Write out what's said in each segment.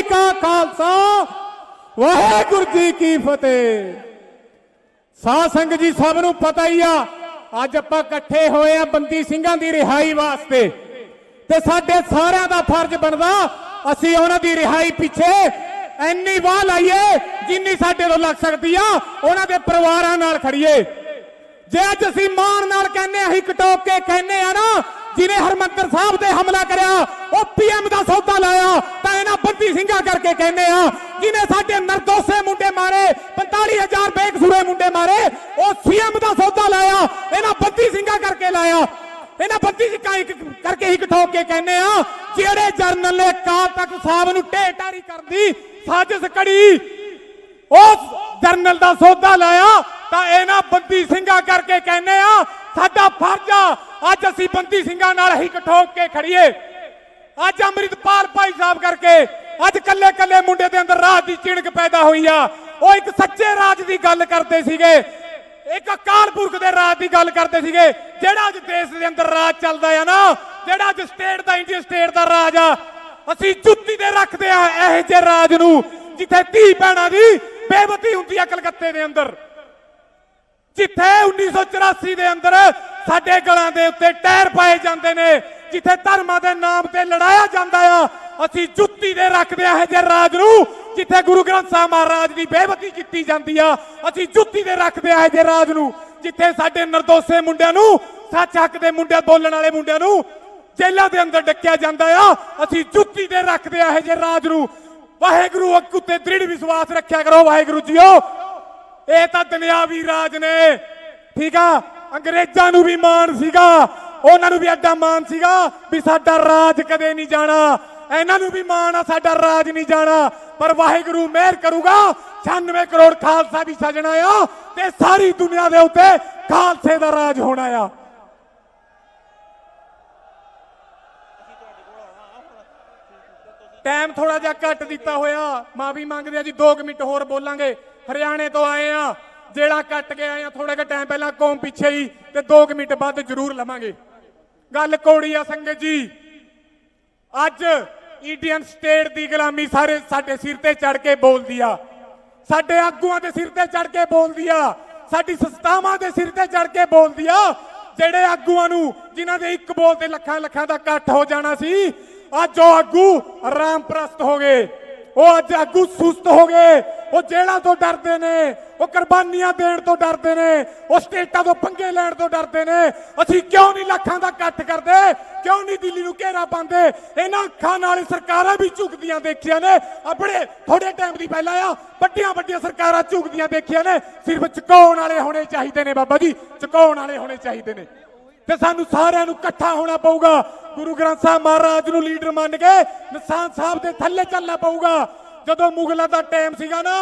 ਜੀ ਕਾ ਖਾਲਸਾ। ਵਾਹਿਗੁਰੂ ਜੀ ਕੀ ਫਤਿਹ। ਸਾਧ ਸੰਗਤ ਜੀ, ਸਭ ਨੂੰ ਪਤਾ ਹੀ ਆ, ਅੱਜ ਆਪਾਂ ਇਕੱਠੇ ਹੋਏ ਆ ਬੰਦੀ ਸਿੰਘਾਂ ਦੀ ਰਿਹਾਈ ਵਾਸਤੇ। ਤੇ ਸਾਡੇ ਸਾਰਿਆਂ ਦਾ ਫਰਜ਼ ਬਣਦਾ, ਅਸੀਂ ਉਹਨਾਂ ਦੀ ਰਿਹਾਈ ਪਿੱਛੇ ਇੰਨੀ ਵਾਹ ਲਾਈਏ, ਜਿੰਨੀ ਸਾਡੇ ਤੋਂ ਲੱਗ ਸਕਦੀ ਆ, ਉਹਨਾਂ ਦੇ ਪਰਿਵਾਰਾਂ ਨਾਲ ਖੜੀਏ। ਜੇ ਅੱਜ ਅਸੀਂ ਮਾਣ ਨਾਲ ਕਹਿੰਨੇ ਅਸੀਂ ਕਟੋਕ ਕੇ ਕਹਿੰਨੇ ਆ ਨਾ, ਜਿਨੇ ਹਰਮੰਦਰ ਸਾਹਿਬ ਤੇ ਹਮਲਾ ਕਰਿਆ, ਉਹ ਪੀਐਮ ਦਾ ਸੌਦਾ ਲਾਇਆ ਤਾਂ ਇਹਨਾਂ ਕਰਕੇ ਕਹਿੰਨੇ ਆ, ਜਿਨੇ ਸਾਡੇ ਨਰਦੋਸੇ ਮੁੰਡੇ ਮਾਰੇ 45000 ਬੇਕਸੂਰੇ ਮੁੰਡੇ ਮਾਰੇ, ਉਹ ਸੀਐਮ ਦਾ ਸੌਦਾ ਲਾਇਆ, ਇਹਨਾਂ ਬੰਦੀ ਸਿੰਘਾਂ ਕਰਕੇ ਲਾਇਆ। ਇਹਨਾਂ ਬੰਦੀ ਸਿੰਘਾਂ ਇੱਕ ਕਰਕੇ ਹੀ ਕਟੋਕ ਕੇ ਕਹਿੰਨੇ ਆ, ਜਿਹੜੇ ਜਰਨਲ ਨੇ ਕਾਲ ਤੱਕ ਸਾਹਿਬ ਨੂੰ ਢੇਟਾਰੀ ਕਰਦੀ ਸਾਜ਼ਿਸ਼ ਕੜੀ ਉਸ ਜਰਨਲ ਦਾ ਸੌਦਾ ਲਾਇਆ, ਤਾਂ ਇਹਨਾਂ ਬੰਦੀ ਸਿੰਘਾਂ ਕਰਕੇ ਕਹਿੰਦੇ ਆ, ਸਾਡਾ ਫਰਜ਼ ਆ, ਅੱਜ ਅਸੀਂ ਬੰਦੀ ਸਿੰਘਾਂ ਨਾਲ ਹੀ ਠੋਕ ਕੇ ਖੜੀਏ। ਅੱਜ ਅੰਮ੍ਰਿਤਪਾਲ ਭਾਈ ਸਾਹਿਬ ਕਰਕੇ ਅੱਜ ਕੱਲੇ ਕੱਲੇ ਮੁੰਡੇ ਦੇ ਅੰਦਰ ਰਾਜ ਦੀ ਚਿਣਕ ਪੈਦਾ ਹੋਈ ਆ। ਉਹ ਇੱਕ ਸੱਚੇ ਰਾਜ ਦੀ ਗੱਲ ਕਰਦੇ ਸੀਗੇ। ਇੱਕ ਅਕਾਲ ਪੁਰਖ ਦੇ ਰਾਜ ਦੀ ਗੱਲ ਕਰਦੇ ਸੀਗੇ। ਜਿਹੜਾ ਅੱਜ ਦੇਸ਼ ਦੇ ਅੰਦਰ ਰਾਜ ਚੱਲਦਾ ਆ ਨਾ, ਜਿਹੜਾ ਅੱਜ ਸਟੇਟ ਦਾ ਇੰਡੀਆ ਸਟੇਟ ਦਾ ਰਾਜ ਆ, ਅਸੀਂ ਜੁੱਤੀ ਤੇ ਰੱਖਦੇ ਆ ਇਹੋ ਜਿਹੇ ਰਾਜ ਨੂੰ, ਜਿੱਥੇ ਧੀ ਭੈਣਾਂ ਦੀ ਬੇਬਤੀ ਹੁੰਦੀ ਆ ਕਲਕੱਤੇ ਦੇ ਅੰਦਰ। ਜਿੱਥੇ 1984 ਦੇ ਅੰਦਰ ਸਾਡੇ ਗਲਾਂ ਦੇ ਉੱਤੇ ਟਾਇਰ ਪਾਏ ਜਾਂਦੇ ਨੇ। ਜਿੱਥੇ ਧਰਮਾਂ ਦੇ ਨਾਮ ਤੇ ਲੜਾਇਆ ਜਾਂਦਾ ਆ, ਅਸੀਂ ਜੁੱਤੀ ਦੇ ਰੱਖਦੇ ਆ ਇਹ ਜੇ ਰਾਜ ਨੂੰ, ਜਿੱਥੇ ਗੁਰੂ ਗ੍ਰੰਥ ਸਾਹਿਬ ਮਹਾਰਾਜ ਦੀ ਬੇਬਤੀ ਕੀਤੀ ਜਾਂਦੀ ਆ, ਅਸੀਂ ਜੁੱਤੀ ਦੇ ਰੱਖਦੇ ਆ ਇਹ ਜੇ ਰਾਜ ਨੂੰ, ਜਿੱਥੇ ਸਾਡੇ ਨਿਰਦੋਸ਼ੇ ਮੁੰਡਿਆਂ ਨੂੰ, ਸੱਚ ਹੱਕ ਦੇ ਮੁੰਡੇ ਬੋਲਣ ਵਾਲੇ ਮੁੰਡਿਆਂ ਨੂੰ ਜੇਲ੍ਹਾਂ ਦੇ ਅੰਦਰ ਡੱਕਿਆ ਜਾਂਦਾ ਆ, ਅਸੀਂ ਜੁੱਤੀ ਦੇ ਰੱਖਦੇ ਆ ਇਹ ਜੇ ਰਾਜ ਨੂੰ। ਵਾਹਿਗੁਰੂ, ਅੱਗ ਉੱਤੇ ਦ੍ਰਿੜ ਵਿਸ਼ਵਾਸ ਰੱਖਿਆ ਕਰੋ ਵਾਹਿਗੁਰੂ ਜੀਓ। ਇਹ ਤਾਂ ਦੁਨਿਆਵੀ ਰਾਜ ਨੇ, ਠੀਕ ਆ? ਅੰਗਰੇਜ਼ਾਂ ਨੂੰ ਵੀ ਮਾਣ ਸੀਗਾ ਉਹਨਾਂ ਨੂੰ ਵੀ ਐਡਾ ਮਾਣ ਸੀਗਾ ਵੀ ਸਾਡਾ ਰਾਜ ਕਦੇ ਨਹੀਂ ਜਾਣਾ। ਇਹਨਾਂ ਨੂੰ ਵੀ ਮਾਣ ਆ, ਸਾਡਾ ਰਾਜ ਨਹੀਂ ਜਾਣਾ। ਪਰ ਵਾਹਿਗੁਰੂ ਮਿਹਰ ਕਰੂਗਾ। 96 ਕਰੋੜ ਖਾਲਸਾ ਵੀ ਸਜਣਾ ਆ ਤੇ ਸਾਰੀ ਦੁਨੀਆ ਦੇ ਉੱਤੇ ਖਾਲਸੇ ਦਾ ਰਾਜ ਹੋਣਾ ਆ ਟਾਈਮ ਥੋੜਾ ਜਿਹਾ ਘੱਟ ਦਿੱਤਾ ਹੋਇਆ। ਮਾਫੀ ਮੰਗਦੇ ਆ ਜੀ 2 ਮਿੰਟ ਹੋਰ ਬੋਲਾਂਗੇ। ਹਰਿਆਣੇ ਤੋਂ ਆਏ ਆ। ਜਿਹੜਾ ਕੱਟ ਕੇ ਆਏ ਆ ਥੋੜਾ ਜਿਹਾ ਟਾਈਮ ਪਹਿਲਾਂ ਕੌਮ ਪਿੱਛੇ ਹੀ ਤੇ 2 ਮਿੰਟ ਬਾਅਦ ਜ਼ਰੂਰ ਲਵਾਂਗੇ। ਗੱਲ ਕੋੜੀ ਆ ਸੰਗਤ ਜੀ। ਅੱਜ ਇੰਡੀਅਨ ਸਟੇਟ ਦੀ ਗੁਲਾਮੀ ਸਾਰੇ ਸਾਡੇ ਸਿਰ ਤੇ ਚੜ ਕੇ ਬੋਲਦੀ ਆ। ਸਾਡੇ ਆਗੂਆਂ ਦੇ ਸਿਰ ਤੇ ਚੜ ਕੇ ਬੋਲਦੀ ਆ। ਸਾਡੀ ਸੰਸਥਾਵਾਂ ਦੇ ਸਿਰ ਤੇ ਚੜ ਕੇ ਬੋਲਦੀ ਆ। ਜਿਹੜੇ ਆਗੂਆਂ ਨੂੰ, ਜਿਨ੍ਹਾਂ ਦੇ ਇੱਕ ਬੋਲ ਤੇ ਲੱਖਾਂ ਲੱਖਾਂ ਦਾ ਇਕੱਠ ਹੋ ਜਾਣਾ ਸੀ, ਅੱਜ ਉਹ ਆਗੂ ਆਰਾਮ ਪ੍ਰਸਤ ਹੋ ਗਏ। ਉਹ ਅੱਜ ਆਗੂ ਸੁਸਤ ਹੋ ਗਏ। ਉਹ ਜੇਲ੍ਹਾਂ ਤੋਂ ਡਰਦੇ ਨੇ, ਉਹ ਕੁਰਬਾਨੀਆਂ ਦੇਣ ਤੋਂ ਡਰਦੇ ਨੇ, ਉਹ ਸਟੇਟਾਂ ਤੋਂ ਪੰਗੇ ਲੈਣ ਤੋਂ ਡਰਦੇ ਨੇ। ਅਸੀਂ ਕਿਉਂ ਨਹੀਂ ਲੱਖਾਂ ਦਾ ਇਕੱਠ ਕਰਦੇ? ਕਿਉਂ ਨਹੀਂ ਦਿੱਲੀ ਨੂੰ ਘੇਰਾ ਪਾਉਂਦੇ? ਇਹਨਾਂ ਅੱਖਾਂ ਨਾਲ ਸਰਕਾਰਾਂ ਵੀ ਝੁਕਦੀਆਂ ਦੇਖੀਆਂ ਨੇ। ਆਪਣੇ ਥੋੜੇ ਟਾਈਮ ਦੀ ਪਹਿਲਾਂ ਆ, ਵੱਡੀਆਂ ਵੱਡੀਆਂ ਸਰਕਾਰਾਂ ਝੁਕਦੀਆਂ ਦੇਖੀਆਂ ਨੇ। ਸਿਰਫ ਚੁਕਾਉਣ ਵਾਲੇ ਹੋਣੇ ਚਾਹੀਦੇ ਨੇ ਬਾਬਾ ਜੀ, ਚੁਕਾਉਣ ਵਾਲੇ ਹੋਣੇ ਚਾਹੀਦੇ ਨੇ। ਤੇ ਸਾਨੂੰ ਸਾਰਿਆਂ ਨੂੰ ਇਕੱਠਾ ਹੋਣਾ ਪਊਗਾ। ਗੁਰੂ ਗ੍ਰੰਥ ਸਾਹਿਬ ਮਹਾਰਾਜ ਨੂੰ ਲੀਡਰ ਮੰਨ ਕੇ ਨਿਸ਼ਾਨ ਸਾਹਿਬ ਦੇ ਥੱਲੇ ਚੱਲਣਾ ਪਊਗਾ। ਜਦੋਂ ਮੁਗਲਾਂ ਦਾ ਟਾਈਮ ਸੀਗਾ ਨਾ,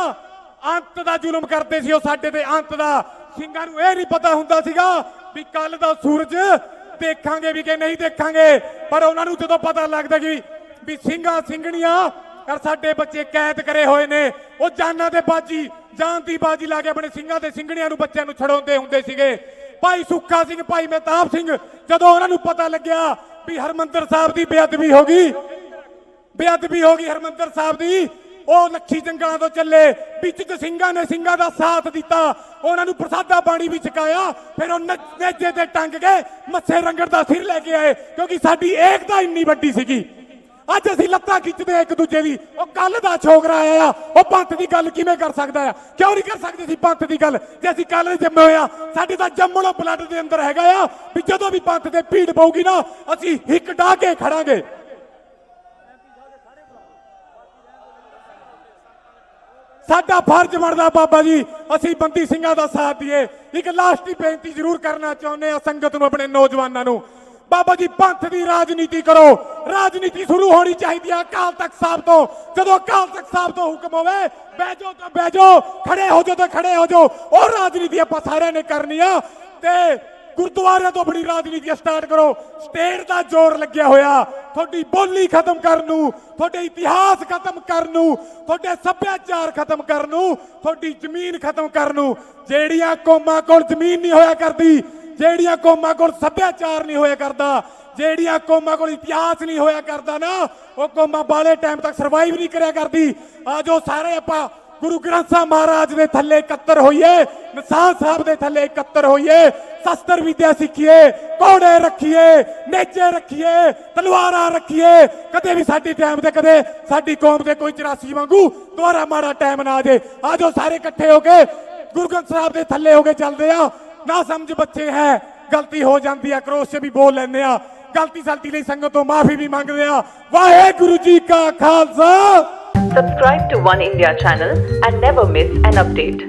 ਅੰਤ ਦਾ ਜ਼ੁਲਮ ਕਰਦੇ ਸੀ ਉਹ ਸਾਡੇ ਤੇ, ਅੰਤ ਦਾ। ਸਿੰਘਾਂ ਨੂੰ ਇਹ ਨਹੀਂ ਪਤਾ ਹੁੰਦਾ ਸੀਗਾ ਵੀ ਕੱਲ ਦਾ ਸੂਰਜ ਦੇਖਾਂਗੇ ਵੀ ਕਿ ਨਹੀਂ ਦੇਖਾਂਗੇ। ਪਰ ਉਹਨਾਂ ਨੂੰ ਜਦੋਂ ਪਤਾ ਲੱਗਦਾ ਕਿ ਵੀ ਸਿੰਘਾਂ ਸਿੰਘਣੀਆਂ ਔਰ ਸਾਡੇ ਬੱਚੇ ਕੈਦ ਕਰੇ ਹੋਏ ਨੇ, ਉਹ ਜਾਨਾਂ ਦੇ ਬਾਜੀ, ਜਾਨ ਦੀ ਬਾਜੀ ਲਾ ਕੇ ਆਪਣੇ ਸਿੰਘਾਂ ਤੇ ਸਿੰਘਣੀਆਂ ਨੂੰ ਬੱਚਿਆਂ ਨੂੰ ਛਡਾਉਂਦੇ ਹੁੰਦੇ ਸੀਗੇ। ਭਾਈ ਸੁੱਖਾ ਸਿੰਘ, ਭਾਈ ਮਹਿਤਾਬ ਸਿੰਘ, ਜਦੋਂ ਉਹਨਾਂ ਨੂੰ ਪਤਾ ਲੱਗਿਆ ਵੀ ਹਰਮੰਦਰ ਸਾਹਿਬ ਦੀ ਬੇਅਦਬੀ ਹੋ ਗਈ। ਬੇਅਦਬੀ ਹੋ ਗਈ ਹਰਮੰਦਰ ਸਾਹਿਬ ਦੀ। ਉਹ ਲੱਖੀ ਜੰਗਲਾਂ ਤੋਂ ਚੱਲੇ। ਵਿੱਚ ਚ ਸਿੰਘਾਂ ਨੇ ਸਿੰਘਾਂ ਦਾ ਸਾਥ ਦਿੱਤਾ। ਉਹਨਾਂ ਨੂੰ ਪ੍ਰਸਾਦਾ ਪਾਣੀ ਵੀ ਛਕਾਇਆ। ਫਿਰ ਉਹ ਨੇਜੇ ਤੇ ਟੰਗ ਕੇ ਮੱਥੇ ਰੰਗੜ ਦਾ ਸਿਰ ਲੈ ਕੇ ਆਏ। ਕਿਉਂਕਿ ਸਾਡੀ ਏਕਤਾ ਇੰਨੀ ਵੱਡੀ ਸੀਗੀ। ਅੱਜ ਅਸੀਂ ਲੱਤਾਂ ਖਿੱਚਦੇ ਆ ਇੱਕ ਦੂਜੇ ਦੀ। ਉਹ ਕੱਲ ਦਾ ਛੋਕਰਾ ਆਇਆ ਉਹ ਪੰਥ ਦੀ ਗੱਲ ਕਿਵੇਂ ਕਰ ਸਕਦਾ ਆ? ਕਿਉਂ ਨਹੀਂ ਕਰ ਸਕਦੇ ਸੀ ਪੰਥ ਦੀ ਗੱਲ? ਜੇ ਅਸੀਂ ਕੱਲ ਜੰਮੇ ਹੋਏ ਆ, ਸਾਡੇ ਤਾਂ ਜੰਮਣੋਂ ਬਲੱਡ ਦੇ ਅੰਦਰ ਹੈਗਾ ਆ ਵੀ ਜਦੋਂ ਵੀ ਪੰਥ ਤੇ ਭੀੜ ਪਊਗੀ ਨਾ, ਅਸੀਂ ਹਿੱਕ ਡਾਹ ਕੇ ਖੜਾਂਗੇ। ਸਾਡਾ ਫਰਜ਼ ਬਣਦਾ ਬਾਬਾ ਜੀ, ਅਸੀਂ ਬੰਦੀ ਸਿੰਘਾਂ ਦਾ ਸਾਥ ਦਈਏ। ਇੱਕ ਲਾਸਟ ਦੀ ਬੇਨਤੀ ਜ਼ਰੂਰ ਕਰਨਾ ਚਾਹੁੰਦੇ ਆ ਸੰਗਤ ਨੂੰ, ਆਪਣੇ ਨੌਜਵਾਨਾਂ ਨੂੰ। ਬਾਬਾ ਜੀ, ਪੰਥ ਦੀ ਰਾਜਨੀਤੀ ਕਰੋ। ਰਾਜਨੀਤੀ ਸ਼ੁਰੂ ਹੋਣੀ ਚਾਹੀਦੀ ਹੈ ਅਕਾਲ ਤਖਤ ਸਾਹਿਬ ਤੋਂ। ਜਦੋਂ ਅਕਾਲ ਤਖਤ ਸਾਹਿਬ ਤੋਂ ਹੁਕਮ ਹੋਵੇ, ਬਹਿ ਤਾਂ ਬਹਿ ਖੜੇ ਹੋ ਜਾਓ ਤਾਂ ਖੜੇ ਹੋ ਜਾਓ। ਉਹ ਰਾਜਨੀਤੀ ਆਪਾਂ ਸਾਰਿਆਂ ਨੇ ਕਰਨੀ ਆ ਤੇ ਗੁਰਦੁਆਰਿਆਂ ਤੋਂ ਆਪਣੀ ਰਾਜਨੀਤੀ ਸਟਾਰਟ ਕਰੋ। ਸਟੇਟ ਦਾ ਜ਼ੋਰ ਲੱਗਿਆ ਹੋਇਆ। ਤੁਹਾਡੀ ਬੋਲੀ ਖਤਮ ਕਰਨ ਨੂੰ ਤੁਹਾਡੇ ਇਤਿਹਾਸ ਖਤਮ ਕਰਨ ਨੂੰ ਤੁਹਾਡੇ ਸੱਭਿਆਚਾਰ ਖਤਮ ਕਰਨ ਨੂੰ ਤੁਹਾਡੀ ਜ਼ਮੀਨ ਖਤਮ ਕਰਨ। ਨੂੰ ਜਿਹੜੀਆਂ ਕੌਮਾਂ ਕੋਲ ਜ਼ਮੀਨ ਨਹੀਂ ਹੋਇਆ ਕਰਦੀ ਜਿਹੜੀਆਂ ਕੌਮਾਂ ਕੋਲ ਸੱਭਿਆਚਾਰ ਨਹੀਂ ਹੋਇਆ ਕਰਦਾ, ਜਿਹੜੀਆਂ ਕੌਮਾਂ ਕੋਲ ਇਤਿਹਾਸ ਨਹੀਂ ਹੋਇਆ ਕਰਦਾ ਨਾ, ਉਹ ਕੌਮਾਂ ਬਾਲੇ ਟਾਈਮ ਤੱਕ ਸਰਵਾਈਵ ਨਹੀਂ ਕਰਿਆ ਕਰਦੀ। ਆਜੋ ਸਾਰੇ ਆਪਾਂ ਗੁਰੂ ਗ੍ਰੰਥ ਸਾਹਿਬ ਮਹਾਰਾਜ ਦੇ ਥੱਲੇ ਇਕੱਤਰ ਹੋਈਏ, ਨਿਸ਼ਾਨ ਸਾਹਿਬ ਦੇ ਥੱਲੇ ਇਕੱਤਰ ਹੋਈਏ, ਸ਼ਸਤਰ ਵਿਦਿਆ ਸਿੱਖੀਏ, ਘੋੜੇ ਰੱਖੀਏ ਨੇਜੇ ਰੱਖੀਏ, ਤਲਵਾਰਾਂ ਰੱਖੀਏ, ਕਦੇ ਵੀ ਸਾਡੀ ਟਾਈਮ ਤੇ, ਕਦੇ ਸਾਡੀ ਕੌਮ ਦੇ ਕੋਈ 84 ਵਾਂਗੂ ਦੁਬਾਰਾ ਮਾੜਾ ਟਾਈਮ ਨਾ ਆ ਜੇ। ਆਜੋ ਸਾਰੇ ਇਕੱਠੇ ਹੋ ਕੇ ਗੁਰੂ ਗ੍ਰੰਥ ਸਾਹਿਬ ਦੇ ਥੱਲੇ ਹੋ ਕੇ ਚੱਲਦੇ ਆ ਨਾ ਸਮਝ ਬੱਚੇ ਹੈ। ਗਲਤੀ ਹੋ ਜਾਂਦੀ ਹੈ। ਕਰੋਸ਼ 'ਚ ਵੀ ਬੋਲ ਲੈਂਦੇ ਆ ਗਲਤੀ ਸਾਡੀ ਲਈ ਸੰਗਤ ਤੋਂ ਮਾਫੀ ਵੀ ਮੰਗਦੇ ਆ ਵਾਹਿਗੁਰੂ ਜੀ ਕਾ Khalsa. Subscribe to One India channel and never miss an update.